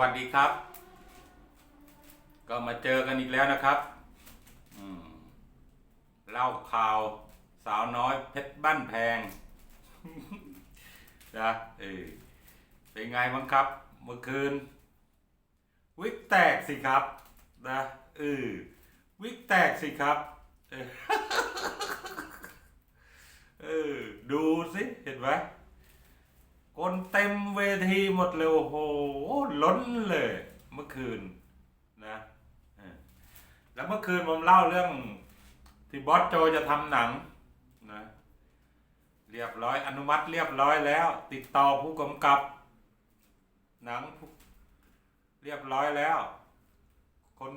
สวัสดีครับ ก็มาเจอกันอีกแล้วนะครับเล่าข่าวสาวน้อยเพชรบ้านแพงนะเออเป็นไงบ้างครับ เมื่อคืน วิกแตกสิครับนะเออวิกแตกสิครับ เออดูสิเห็นไหม คนเต็มเวทีหมดเลยโอ้โหล้นเลยเมื่อคืนนะแล้วเมื่อคืนผมเล่าเรื่องที่บอสโจจะทำหนังนะเรียบร้อยอนุมัติเรียบร้อยแล้ว ติดต่อผู้กำกับ หนังเรียบร้อยแล้ว คน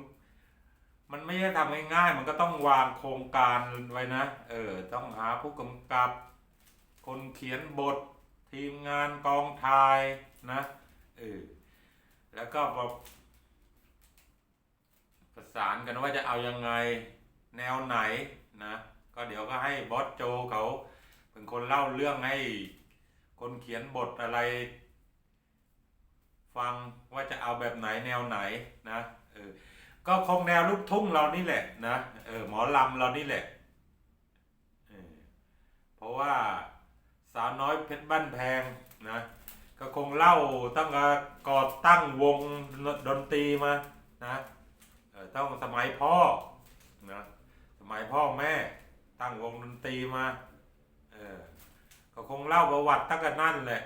มันไม่ใช่ทำง่ายๆมันก็ต้องวางโครงการไว้นะ เออ ต้องหาผู้กำกับ คนเขียนบท ทีมงานกองถ่ายนะเออแล้วก็มาประสานกันว่าจะเอายังไงแนวไหนนะก็เดี๋ยวก็ให้บอสโจเขาเป็นคนเล่าเรื่องให้คนเขียนบทอะไร ฟังว่าจะเอาแบบไหนแนวไหนนะเออก็คงแนวลูกทุ่งเรานี่แหละนะเออหมอลำเรานี่แหละเออเพราะว่า สาวน้อยเพชรบ้านแพงนะก็คงเล่าตั้งแต่ก่อตั้งวงดนตรีมานะต้องสมัยพ่อนะสมัยพ่อแม่ตั้งวงดนตรีมาเออก็คงเล่าประวัติตั้งแต่นั่นแหละ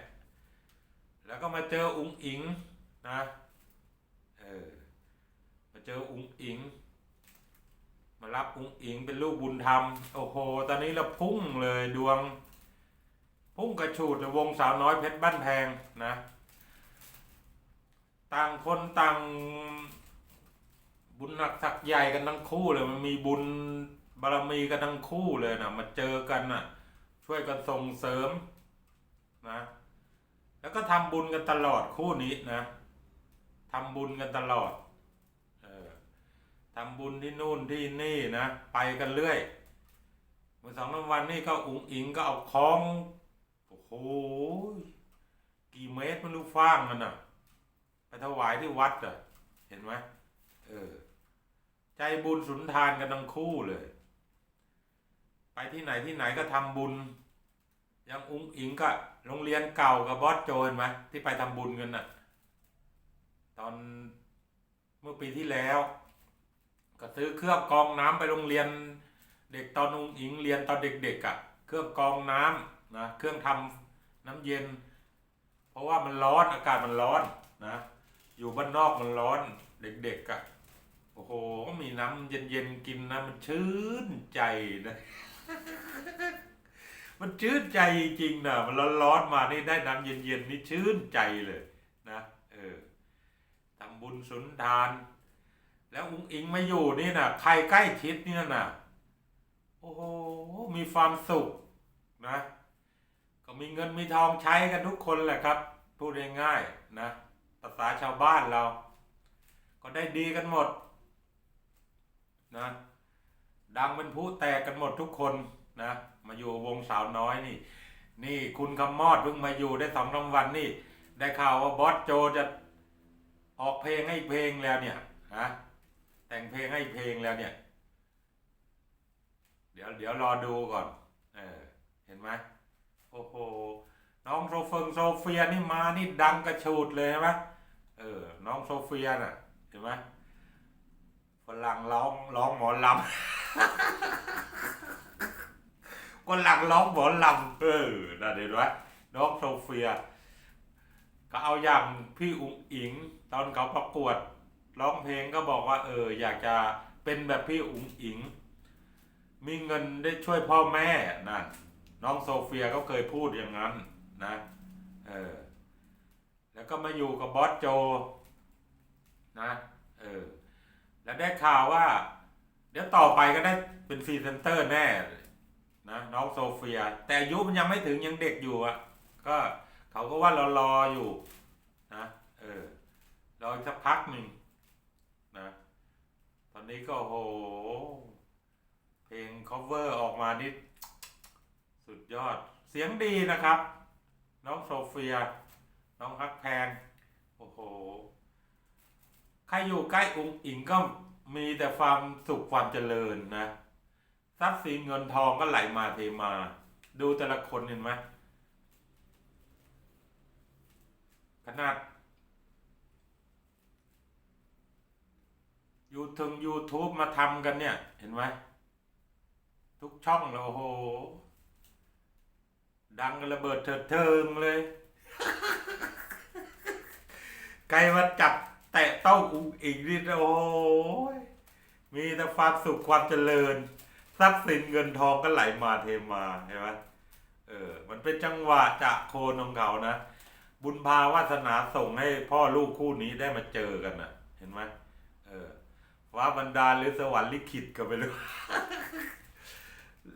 แล้วก็มาเจออุ๋งอิงนะเออมาเจออุ๋งอิง มารับอุ๋งอิงเป็นลูกบุญธรรม โอ้โห ตอนนี้เราพุ่งเลยดวง พุ่งกระฉูดวงสาวน้อยเพชรบ้านแพงนะ ต่างคนต่างบุญหนักสักใหญ่กันทั้งคู่เลยมันมีบุญบารมีกันทั้งคู่เลยนะมาเจอกันนะช่วยกันส่งเสริมนะ แล้วก็ทำบุญกันตลอดคู่นี้นะทำบุญกันตลอดเออทำบุญที่นู่นที่นี่นะ ไปกันเรื่อยเมื่อสองสามวันนี่ก็อุ๋งอิงก็เอาคล้อง โห กี่เมตรมันรู้ฟ้างมันอะ ไปถวายที่วัดอะ เห็นไหมเออ ใจบุญสุนทานกันทั้งคู่เลย ไปที่ไหนที่ไหนก็ทำบุญ ยังอุ้งอิงก็โรงเรียนเก่ากับบอสโจเห็นไหมที่ไปทำบุญกันน่ะ ตอนเมื่อปีที่แล้ว ก็ซื้อเครื่องกรองน้ำไปโรงเรียน เด็กตอนอุ้งอิงเรียนตอนเด็กๆอะ เครื่องกรองน้ำ นะเครื่องทำน้ำเย็น เพราะว่ามันร้อนอากาศมันร้อนนะ อยู่บ้านนอกมันร้อนเด็กๆอะ่ะโอ้โหมีน้ำเย็นๆกินนะมันชื่นใจนะมันชื่นใจจริงๆนะมันร้อนๆมานี่ได้น้ำเย็นๆนี่ชื่นใจเลยนะเออทำบุญสุนทาน แล้วอุ้งอิงมาอยู่นี่นะใครใกล้ชิดเนี่ยนะโอ้โหมีความสุขนะ ก็มีเงินมีทองใช้กันทุกคนแหละครับ พูดง่ายๆนะภาษาชาวบ้านเรา ก็ได้ดีกันหมดนะดังเป็นผู้แตกกันหมดทุกคนนะมาอยู่วงสาวน้อยนี่ นี่คุณคำมอดเพิ่งมาอยู่ได้สองสามวันนี่ ได้ข่าวว่าบอสโจจะออกเพลงให้เพลงแล้วเนี่ยฮะแต่งเพลงให้เพลงแล้วเนี่ย เดี๋ยวเดี๋ยวรอดูก่อน เออ เห็นไหม โอ้โหน้องโซเฟิงโซเฟียนี่มานี่ดังกระชูดเลยใช่ไหมเออน้องโซเฟียน่ะเห็นไหมฝรั่งร้องร้องหมอลำคนหลังร้องหมอลำเออน่ะเห็นไหมน้องโซเฟีย ก็เอาอย่างพี่อุ๋งอิง ตอนเขาประกวดร้องเพลงก็บอกว่าเอออยากจะเป็นแบบพี่อุ๋งอิง มีเงินได้ช่วยพ่อแม่นั่น น้องโซเฟียก็เคยพูดอย่างนั้นนะเออแล้วก็มาอยู่กับบอสโจนะเออแล้วได้ข่าวว่า เดี๋ยวต่อไปก็ได้เป็นฟรีเซนเตอร์แน่นะน้องโซเฟีย แต่อายุมันยังไม่ถึงยังเด็กอยู่อะ ก็เขาก็ว่ารารออยู่นะเออรออีกสักพักหนึ่งนะตอนนี้ก็โห เพลง cover ออกมานี่ สุดยอดเสียงดีนะครับ น้องโซเฟีย น้องฮักแพง โอ้โห ใครอยู่ใกล้องค์อิงก็มีแต่ความสุขความเจริญนะ ทรัพย์สินเงินทองก็ไหลมาเทมา ดูแต่ละคนเห็นไหมขนาดยูทึง YouTube มาทำกันเนี่ย เห็นไหมทุกช่องเลยโอ้โห ดังระเบิดเถิดเทิงเลยไกลมาจับแตะเต้าอุ้งอิงนี่โอ้ยมีแต่ความสุขความเจริญ ทรัพย์สินเงินทองก็ไหลมาเทมาเห็นไหมเออ มันเป็นจังหวะจะโคนของเขานะ บุญพาวาสนาส่งให้พ่อลูกคู่นี้ได้มาเจอกันนะเห็นไหมเออฟ้าบันดาหรือสวรรค์ลิขิตก็ไม่รู้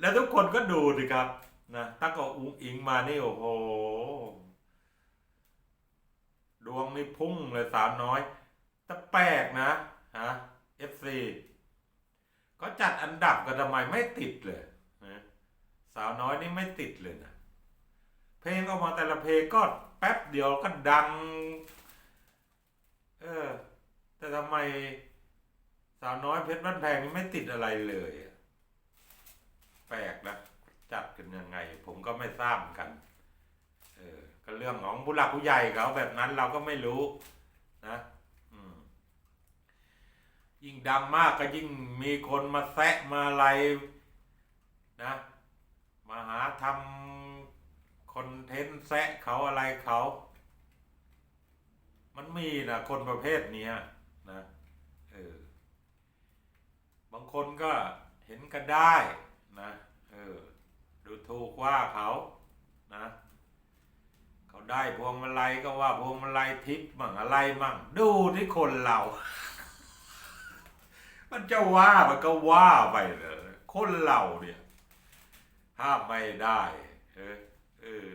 แล้วทุกคนก็ดูสิครับ นะถ้าก็อุ้งอิงมานี่โอ้โห ดวงนี่พุ่งเลยสาวน้อย แต่แปลกนะฮะ FC ก็จัดอันดับกันทำไมไม่ติดเลยนะสาวน้อยนี่ไม่ติดเลยนะ เพลงออกมาแต่ละเพลงก็แป๊บเดียวก็ดัง เออ แต่ทำไมสาวน้อยเพชรบ้านแพงนี่ไม่ติดอะไรเลย แปลกนะ จัดกันยังไง ผมก็ไม่ทราบเหมือนกัน เออ ก็เรื่องของผู้หลักผู้ใหญ่เขาแบบนั้นเราก็ไม่รู้นะอืมยิ่งดังมากก็ยิ่งมีคนมาแซะมาอะไรนะมาหาทำคอนเทนต์แซะเขาอะไรเขา มันมีนะคนประเภทนี้นะเออบางคนก็เห็นกันได้นะเออ ดูถูกว่าเขานะเขาได้พวงมาลัยก็ว่าพวงมาลัยทิพย์มั่งอะไรมั่ง ดูที่คนเรา มันจะว่ามันก็ว่าไปเลยคนเราเนี่ยห้ามไม่ได้เออเออ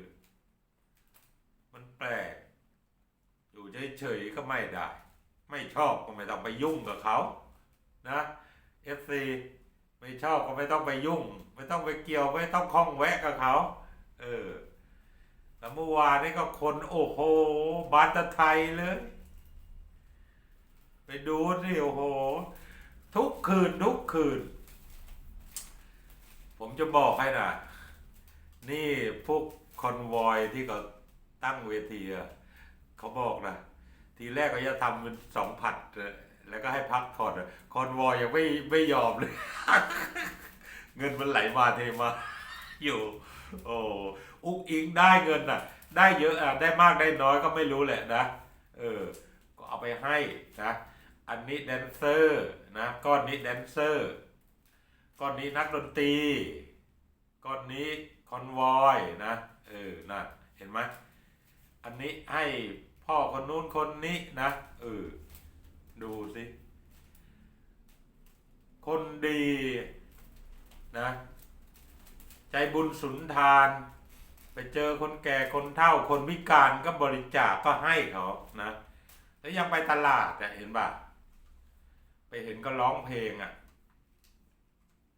มันแปลก อยู่เฉยๆก็ไม่ได้ ไม่ชอบก็ไม่ต้องไปยุ่งกับเขา นะเอฟซี ไม่ชอบก็ไม่ต้องไปยุ่ง ไม่ต้องไปเกี่ยวไม่ต้องคล้องแวะกับเขา เออแล้วเมื่อวานนี่ก็คนโอ้โหบาตะไทยเลย ไปดูสิโอ้โห ทุกคืนทุกคืน ผมจะบอกให้นะนี่พวกคอนวอยที่เขาตั้งเวทีเขาบอกนะ ทีแรกก็จะทำเป็นสองผัดเแล้วก็ให้พักผ่อนอะคอนวอยยังไม่ไม่ยอมเลย เงินมันไหลมาเทมา อยู่ โอ้อุกอิงได้เงินน่ะ ได้เยอะอะได้มากได้น้อยก็ไม่รู้แหละนะ เออ ก็เอาไปให้นะอันนี้แดนเซอร์นะก้อนนี้แดนเซอร์ก้อนนี้นักดนตรีก้อนนี้คอนวอยนะเออนะเห็นไหมอันนี้ให้พ่อคนนู้นคนนี้นะเออ ดูสิ คนดีนะใจบุญสุนทาน ไปเจอคนแก่คนเฒ่าคนพิการก็บริจาคก็ให้เขานะแล้วยังไปตลาดอะเห็นป่ะไปเห็นก็ร้องเพลงอะ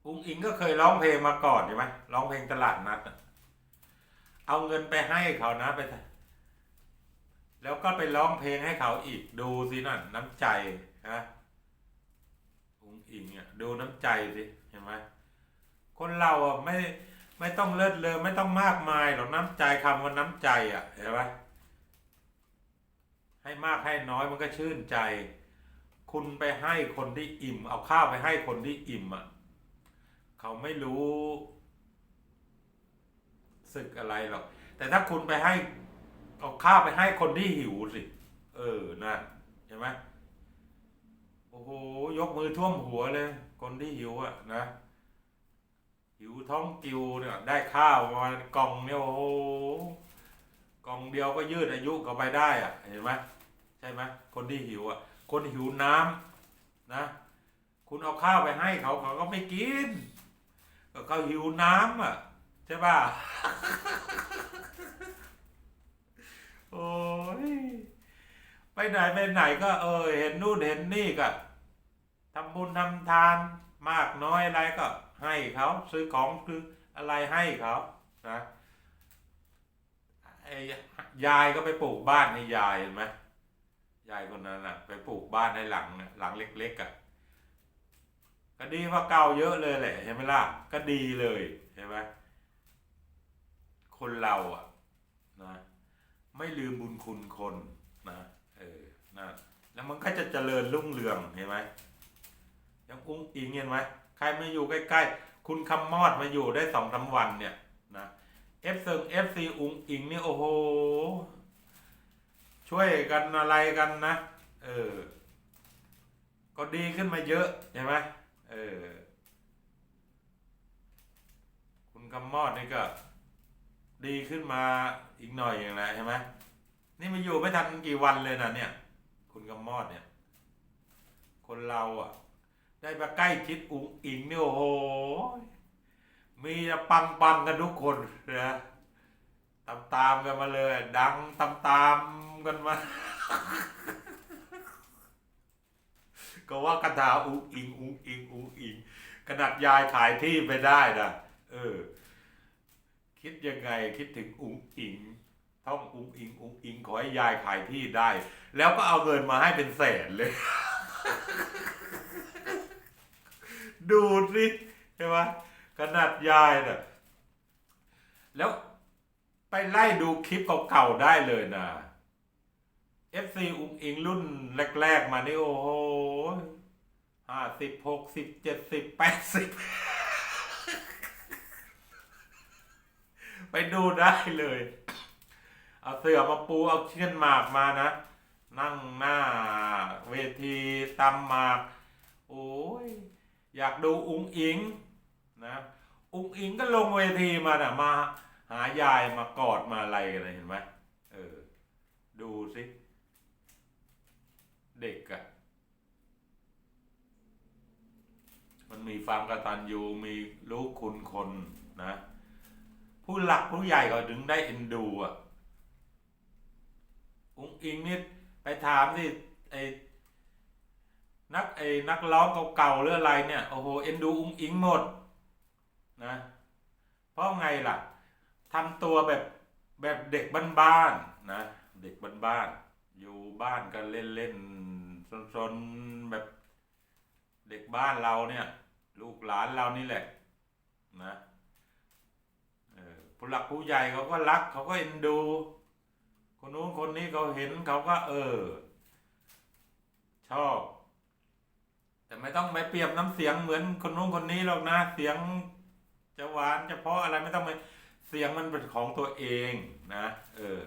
อุ้งอิงก็เคยร้องเพลงมาก่อนใช่ไหมร้องเพลงตลาดนัดเอาเงินไปให้เขานะไป แล้วก็ไปร้องเพลงให้เขาอีกดูสินั่นน้ำใจนะอุงอิงอะดูน้ำใจสิเห็นไหมคนเราอะไม่ไม่ต้องเลิศเลอไม่ต้องมากมายหรอกน้ำใจคำว่าน้ำใจอะเห็นไหมให้มากให้น้อยมันก็ชื่นใจ คุณไปให้คนที่อิ่ม เอาข้าวไปให้คนที่อิ่มอะเขาไม่รู้สึกอะไรหรอก แต่ถ้าคุณไปให้ เอาข้าวไปให้คนที่หิวสิ เออนะเห็นไหมโอ้โหยกมือท่วมหัวเลย คนที่หิวอะนะหิวท้องกิวเนี่ย ได้ข้าวมากล่องเนี่ยโอ้โหกล่องเดียวก็ยืดอายุก็ไปได้อะเห็นไหมใช่ไหมคนที่หิวอะคนหิวน้ำนะ คุณเอาข้าวไปให้เขาเขาก็ไม่กินก็เขาหิวน้ำอะใช่ป่ะ โอ้ยไปไหนไปไหนก็เออเห็นนู่นเห็นนี่ก็ทำบุญทำทานมากน้อยอะไรก็ให้เขาซื้อของคืออะไรให้เขานะไอ้ยายก็ไปปลูกบ้านให้ยายเห็นไหมยายคนนั้นอะ ไปปลูกบ้านในหลังหลังเล็กๆอะก็ดีกว่าเก่าเยอะเลยแหละใช่ไหมล่ะก็ดีเลยใช่ไหมคนเราอะนะ ไม่ลืมบุญคุณคนนะเออนะแล้วมันก็จะเจริญรุ่งเรืองเห็นไหมยังอุ้งอิงเห็นไหมใครมาอยู่ใกล้ๆ คุณคำมอดมาอยู่ได้สองสามวันเนี่ยนะเอฟซึงเอฟซีอุ้งอิงนี่โอ้โห ช่วยกันอะไรกันนะ เออ ก็ดีขึ้นมาเยอะใช่ไหมเออ คุณคำมอดนี่ก็ ดีขึ้นมาอีกหน่อยอย่างไรใช่ไหมนี่มาอยู่ไม่ทันกี่วันเลยนะเนี่ย คุณคำมอดเนี่ย คนเราอะ ได้มาใกล้ชิดอุ๋งอิงเนี่ยโอ้โหมีปังปังกันทุกคนนะตามตามกันมาเลย ดังตามตามกันมา ก็ว่ากระถาอุ๋งอิงอุ๋งอิงอุ๋งอิงขนาดยายขายที่ไปได้นะเออ คิดยังไงคิดถึงอุ๋งอิงท่องอุ๋งอิงอุ๋งอิงขอให้ยายขายที่ได้ แล้วก็เอาเงินมาให้เป็นแสนเลย ดูสิใช่ไหมขนาดยายน่ะแล้วไปไล่ดูคลิปเก่าๆได้เลยนะ FC อุ้งอิงรุ่นแรก ๆ มานี่โอ้โหห้าสิบหกสิบเจ็ดสิบแปดสิบ ไป ดูได้เลย เอาเสือมาปูเอาเชือนหมากมานะ นั่งหน้า เวทีตำหมาก โอ้ย อยากดูอุ้งอิงนะอุ้งอิงก็ลงเวทีมาน่ะมา หายายมากอดมาอะไรกันเลยเห็นไหมเออ ดูสิ เด็กอะมันมีความกตัญญูมีรู้คุณคนนะ ผู้หลักผู้ใหญ่ก็ถึงได้เอ็นดูอะอุ้งอิงนี่ไปถามสิไอ้นักไอ้นักร้องเก่าๆหรืออะไรเนี่ยโอ้โหเอ็นดูอุ้งอิงหมดนะเพราะไงล่ะทำตัวแบบแบบเด็กบ้านๆนะเด็กบ้านๆอยู่บ้านกันเล่นๆซนๆแบบเด็กบ้านเราเนี่ย ลูกหลานเรานี่แหละนะ ผู้หลักผู้ใหญ่เขาก็รักเขาก็เอ็นดู คนนู้นคนนี้เขาเห็นเขาก็เออ ชอบ แต่ไม่ต้องไปเปรียบน้ำเสียงเหมือนคนนู้นคนนี้หรอกนะเสียงจะหวานจะเพราะอะไรไม่ต้องไปเสียงมันเป็นของตัวเองนะ เออ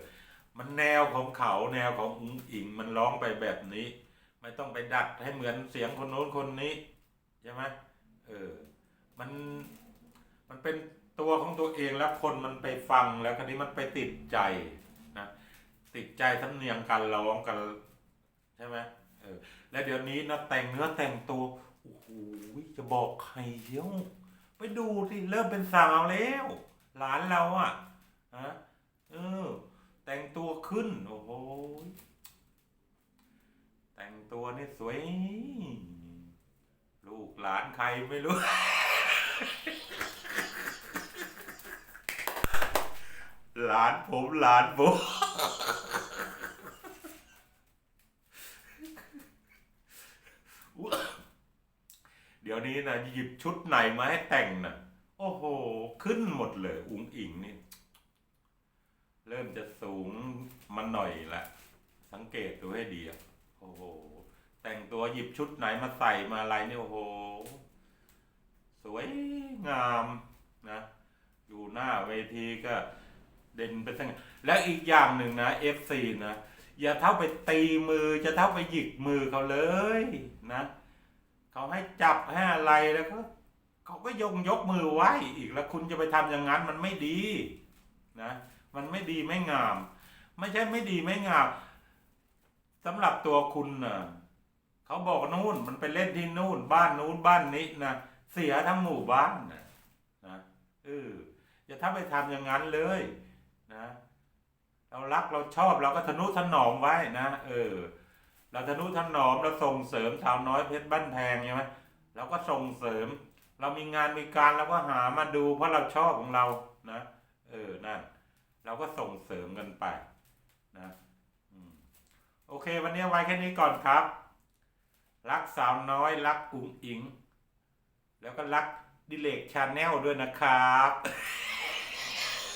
มันแนวของเขาแนวของอุ๋งอิงมันร้องไปแบบนี้ ไม่ต้องไปดัดให้เหมือนเสียงคนโน้นคนนี้ใช่ไหมเออ มันมันเป็น ตัวของตัวเองแล้วคนมันไปฟังแล้วคราวนี้มันไปติดใจนะติดใจสำเนียงการร้องกันใช่ไหมเออแล้วเดี๋ยวนี้นะแต่งเนื้อแต่งตัวโอ้โหจะบอกใครเชียวไปดูสิเริ่มเป็นสาวแล้วหลานเราอะฮะเออ แต่งตัวขึ้นโอ้โหแต่งตัวนี่สวย ลูกหลานใครไม่รู้ หลานผมหลานผมเดี๋ยวนี้นะหยิบชุดไหนมาให้แต่งนะโอ้โห ขึ้นหมดเลย อุ๋งอิงนี่ เริ่มจะสูงมันหน่อยละ สังเกตดูให้ดีอะโอ้โห แต่งตัวหยิบชุดไหนมาใส่มาอะไรเนี่ยโอ้โห สวยงามนะ อยู่หน้าเวทีก็ เด่นไปทั้งและอีกอย่างหนึ่งนะ FC นะอย่าเท่าไปตีมือจะเท่าไปหยิกมือเขาเลยนะเขาให้จับให้อะไรแล้วก็เขาก็ยกยกมือไหว้อีกแล้วคุณจะไปทำอย่างนั้นมันไม่ดีนะมันไม่ดีไม่งาม ไม่ใช่ไม่ดีไม่งามสำหรับตัวคุณนะเขาบอกนู่นมันไปเล่นที่นู่น บ้านนู้นบ้านนี้นะเสียทั้งหมู่บ้านนะนะเอออย่าถ้าไปทำอย่างนั้นเลย นะเรารักเราชอบเราก็ทนุถนอมไว้นะ เออ เราทนุถนอมเราส่งเสริมสาวน้อยเพชรบ้านแพงใช่ไหมเราก็ส่งเสริม เรามีงานมีการเราก็หามาดูเพราะเราชอบของเรานะเออนั่นเราก็ส่งเสริมกันไปนะโอเค วันนี้ไว้แค่นี้ก่อนครับ รักสาวน้อย รักอุ๋งอิง แล้วก็รักดิเลกชาแนลด้วยนะครับ